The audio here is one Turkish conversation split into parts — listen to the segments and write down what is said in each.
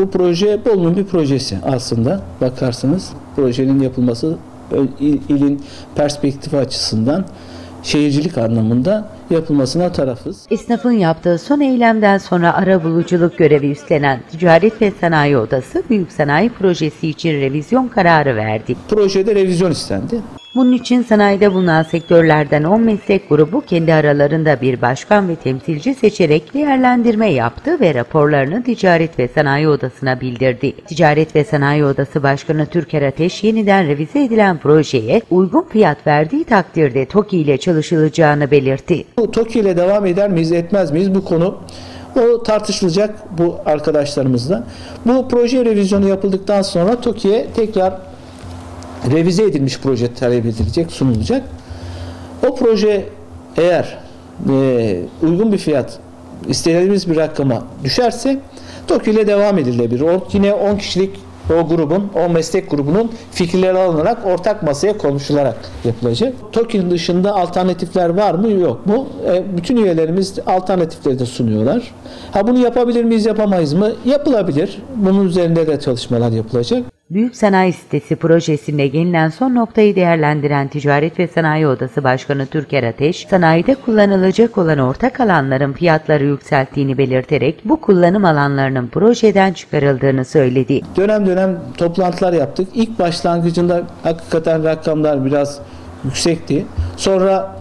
Bu proje Bolu'nun bir projesi aslında bakarsanız. Projenin yapılması il- ilin perspektifi açısından şehircilik anlamında yapılmasına tarafız. Esnafın yaptığı son eylemden sonra ara buluculuk görevi üstlenen Ticaret ve Sanayi Odası Büyük Sanayi Projesi için revizyon kararı verdi. Projede revizyon istendi. Bunun için sanayide bulunan sektörlerden 10 meslek grubu kendi aralarında bir başkan ve temsilci seçerek değerlendirme yaptı ve raporlarını Ticaret ve Sanayi Odası'na bildirdi. Ticaret ve Sanayi Odası Başkanı Türker Ateş yeniden revize edilen projeye uygun fiyat verdiği takdirde TOKİ ile çalışılacağını belirtti. Bu TOKİ ile devam eder miyiz etmez miyiz bu konu o tartışılacak bu arkadaşlarımızla. Bu proje revizyonu yapıldıktan sonra TOKİ'ye tekrar revize edilmiş proje talep edilecek, sunulacak. O proje eğer e, uygun bir fiyat istediğimiz bir rakama düşerse TOKİ ile devam edilebilir. O, yine 10 kişilik o grubun, o meslek grubunun fikirleri alınarak ortak masaya konuşularak yapılacak. TOKİ'nin dışında alternatifler var mı yok mu? E, bütün üyelerimiz alternatifleri de sunuyorlar. Ha bunu yapabilir miyiz yapamayız mı? Yapılabilir. Bunun üzerinde de çalışmalar yapılacak. Büyük Sanayi Sitesi projesinde gelinen son noktayı değerlendiren Ticaret ve Sanayi Odası Başkanı Türker Ateş, sanayide kullanılacak olan ortak alanların fiyatları yükselttiğini belirterek bu kullanım alanlarının projeden çıkarıldığını söyledi. Dönem dönem toplantılar yaptık. İlk başlangıcında hakikaten rakamlar biraz yüksekti. Sonra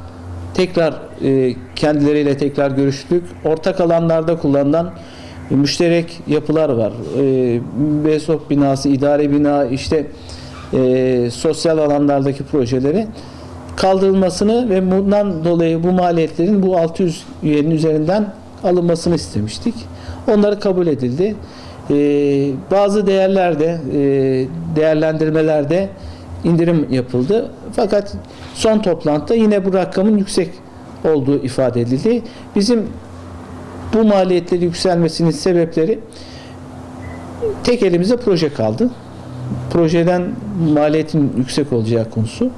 tekrar e, kendileriyle tekrar görüştük. Ortak alanlarda kullanılan müşterek yapılar var. E, BESOP binası, idare bina, işte e, sosyal alanlardaki projeleri kaldırılmasını ve bundan dolayı bu maliyetlerin bu 600 üyenin üzerinden alınmasını istemiştik. Onları kabul edildi. Ee, bazı değerlerde, e, değerlendirmelerde indirim yapıldı. Fakat son toplantıda yine bu rakamın yüksek olduğu ifade edildi. Bizim bu maliyetleri yükselmesinin sebepleri tek elimizde proje kaldı. Projeden maliyetin yüksek olacağı konusu.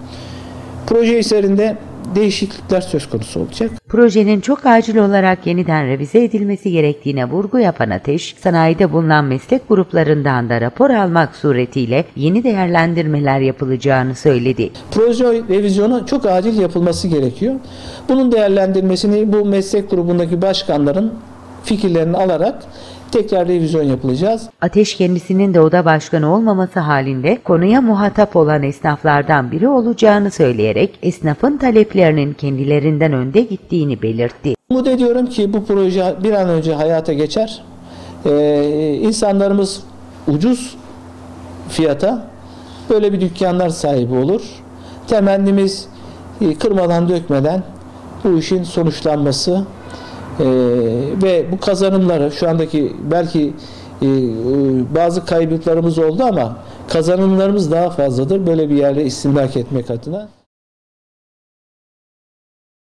Proje üzerinde değişiklikler söz konusu olacak. Projenin çok acil olarak yeniden revize edilmesi gerektiğine vurgu yapan Ateş, sanayide bulunan meslek gruplarından da rapor almak suretiyle yeni değerlendirmeler yapılacağını söyledi. Proje revizyonu çok acil yapılması gerekiyor. Bunun değerlendirmesini bu meslek grubundaki başkanların fikirlerini alarak tekrar revizyon yapılacağız. Ateş kendisinin de oda başkanı olmaması halinde konuya muhatap olan esnaflardan biri olacağını söyleyerek esnafın taleplerinin kendilerinden önde gittiğini belirtti. Umut ediyorum ki bu proje bir an önce hayata geçer. Ee, insanlarımız ucuz fiyata böyle bir dükkanlar sahibi olur. Temennimiz e, kırmadan dökmeden bu işin sonuçlanması e, ve bu kazanımları şu andaki belki e, bazı kayıplarımız oldu ama kazanımlarımız daha fazladır böyle bir yerde istimlak etmek adına.